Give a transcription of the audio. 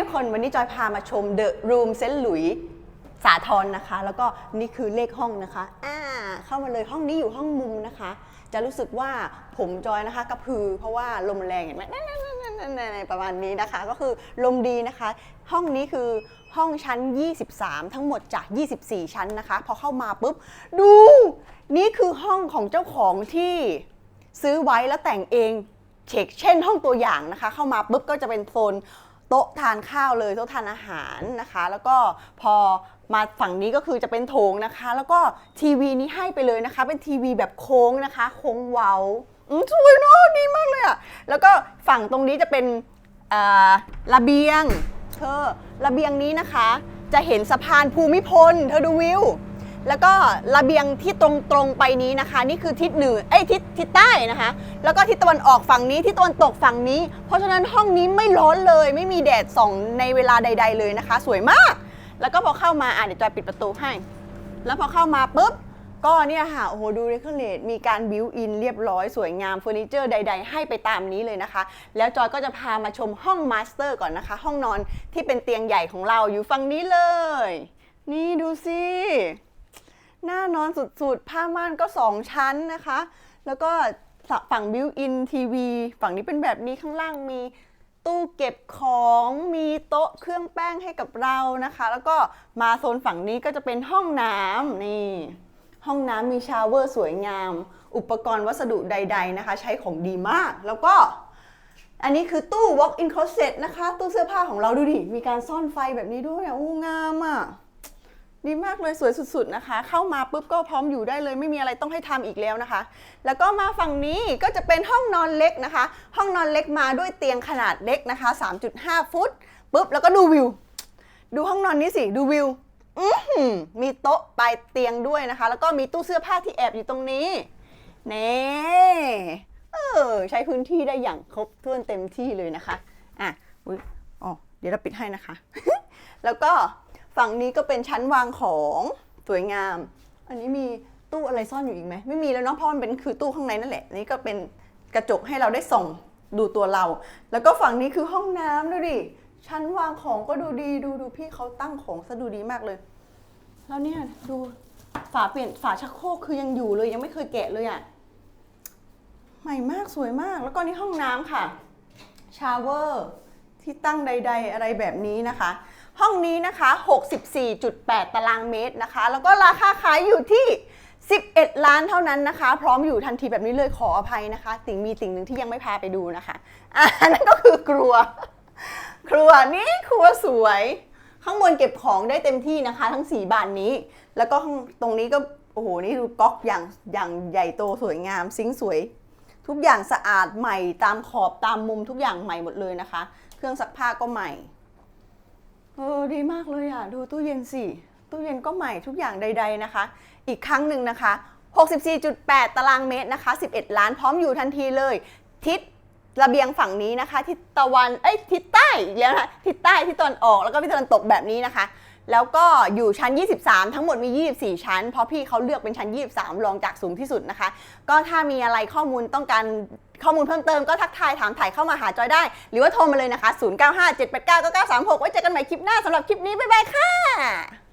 ทุกคนวันนี้จอยพามาชม The Room เซนหลุยสาทรนะคะ แล้วก็นี่คือเลขห้องนะคะอ่าเข้ามาเลยห้องนี้อยู่ห้องมุมนะคะ จะรู้สึกว่าผมจอยนะคะกระพือเพราะว่าลมแรงเห็นไหมประมาณนี้นะคะ ก็คือลมดีนะคะ ห้องนี้คือห้องชั้น 23 ทั้งหมดจาก 24 ชั้นนะคะ พอเข้ามาปุ๊บ ดู นี่คือห้องของเจ้าของที่ซื้อไว้แล้วแต่งเองเช็คเช่นห้องตัวอย่างนะคะ เข้ามาปุ๊บก็จะเป็นโซน โต๊ะทานข้าวเลยโต๊ะทานอาหารนะคะ แล้วก็พอมาฝั่งนี้ก็คือจะเป็นโถงนะคะ แล้วก็ทีวีนี้ให้ไปเลยนะคะ เป็นทีวีแบบโค้งนะคะ โค้งเว้าอืมสวยเนอะดีมากเลยอะแล้วก็ฝั่งตรงนี้จะเป็นอ่าระเบียงเธอระเบียงนี้นะคะ จะเห็นสะพานภูมิพล เธอดูวิว แล้วก็ระเบียงที่ตรงตรงๆไปนี้นะคะ นี่คือทิศเหนือเอ้ยทิศทิศใต้นะคะ แล้วก็ทิศตะวันออกฝั่งนี้ทิศตะวันตกฝั่งนี้ เพราะฉะนั้นห้องนี้ไม่ร้อนเลย ไม่มีแดดส่องในเวลาใด ๆ เลยนะคะ สวยมาก แล้วก็พอเข้ามาอะเดี๋ยวจอยปิดประตูให้ แล้วพอเข้ามาปุ๊บก็เนี่ยค่ะโอ้โหดูเรคเลตมีการบิวอินเรียบร้อยสวยงามเฟอร์นิเจอร์ใด ๆ ให้ไปตามนี้เลยนะคะ แล้วจอยก็จะพามาชมห้องมาสเตอร์ก่อนนะคะ ห้องนอนที่เป็นเตียงใหญ่ของเราอยู่ฝั่งนี้เลย นี่ดูสิ น้านอนสุดๆ ผ้าม่านก็ 2 ชั้นนะคะ แล้วก็ฝั่งบิวอินทีวีฝั่งนี้เป็นแบบนี้ข้างล่างมีตู้เก็บของมีโต๊ะเครื่องแป้งให้กับเรานะคะ แล้วก็มาโซนฝั่งนี้ก็จะเป็นห้องน้ำนี่ ห้องน้ำมีชาวเวอร์สวยงาม อุปกรณ์วัสดุใด ๆนะคะ ใช้ของดีมากแล้วก็ อันนี้คือตู้ walk-in closet นะคะ ตู้เสื้อผ้าของเราดูดิ มีการซ่อนไฟแบบนี้ด้วยอู้งามอะ ดีมากเลยสวยสุดๆนะคะ เข้ามาปุ๊บก็พร้อมอยู่ได้เลย ไม่มีอะไรต้องให้ทำอีกแล้วนะคะ แล้วก็มาฝั่งนี้ก็จะเป็นห้องนอนเล็กนะคะ ห้องนอนเล็กมาด้วยเตียงขนาดเล็กนะคะ 3.5 ฟุตปุ๊บแล้วก็ดูวิว ดูห้องนอนนี้สิดูวิวมีโต๊ะปลายเตียงด้วยนะคะ แล้วก็มีตู้เสื้อผ้าที่แอบอยู่ตรงนี้เน่เออใช้พื้นที่ได้อย่างครบถ้วนเต็มที่เลยนะคะอะอุ๊ยอ๋อเดี๋ยวเราปิดให้นะคะ แล้วก็ ฝั่งนี้ก็เป็นชั้นวางของสวยงาม อันนี้มีตู้อะไรซ่อนอยู่อีกไหมไม่มีแล้วเนาะเพราะมันเป็นคือตู้ข้างในนั่นแหละนี่ก็เป็นกระจกให้เราได้ส่องดูตัวเรา แล้วก็ฝั่งนี้คือห้องน้ำดูดิชั้นวางของก็ดูดีดูดูพี่เขาตั้งของซะดูดีมากเลย แล้วเนี่ยดูฝาเปลี่ยนฝาชักโครกคือยังอยู่เลยยังไม่เคยแกะเลยอะ่ะใหม่มากสวยมากแล้วก็นี่ห้องน้ำค่ะชาเวอร์ที่ตั้งใด ๆ อะไรแบบนี้นะคะ ห้องนี้นะคะ 64.8 ตารางเมตรนะคะ แล้วก็ราคาขายอยู่ที่ 11 ล้านเท่านั้นนะคะ พร้อมอยู่ทันทีแบบนี้เลยขออภัยนะคะ สิ่งมีสิ่งหนึ่งที่ยังไม่พาไปดูนะคะอ่านั่นก็คือครัว ครัวนี่ครัวสวย ข้างบนเก็บของได้เต็มที่นะคะ ทั้ง 4 บานนี้ แล้วก็ตรงนี้ก็โอ้โหนี่ดูก๊อกอย่างอย่างใหญ่โตสวยงามซิงสวย ทุกอย่างสะอาดใหม่ตามขอบตามมุมทุกอย่างใหม่หมดเลยนะคะ เครื่องซักผ้าก็ใหม่ เออดีมากเลยอะ ดูตู้เย็นสิ ตู้เย็นก็ใหม่ทุกอย่างใด ๆนะคะ อีกครั้งหนึ่งนะคะ 64.8 ตารางเมตรนะคะ 11 ล้านพร้อมอยู่ทันทีเลย ทิศระเบียงฝั่งนี้นะคะทิศตะวันเอ้ยทิศใต้อีกแล้วนะคะทิศใต้ทิศตะวันออกแล้วก็ทิศตะวันตกแบบนี้นะคะ แล้วก็อยู่ชั้น 23 ทั้งหมดมี 24 ชั้น เพราะพี่เขาเลือกเป็นชั้น 23รองจากสูงที่สุดนะคะ ก็ถ้ามีอะไรข้อมูลต้องการ ข้อมูลเพิ่มเติมก็ทักทายถามถ่ายเข้ามาหาจอยได้ หรือว่าโทรมาเลยนะคะ 0957899936 ไว้เจอกันใหม่คลิปหน้าสำหรับคลิปนี้ บ๊ายบายค่ะ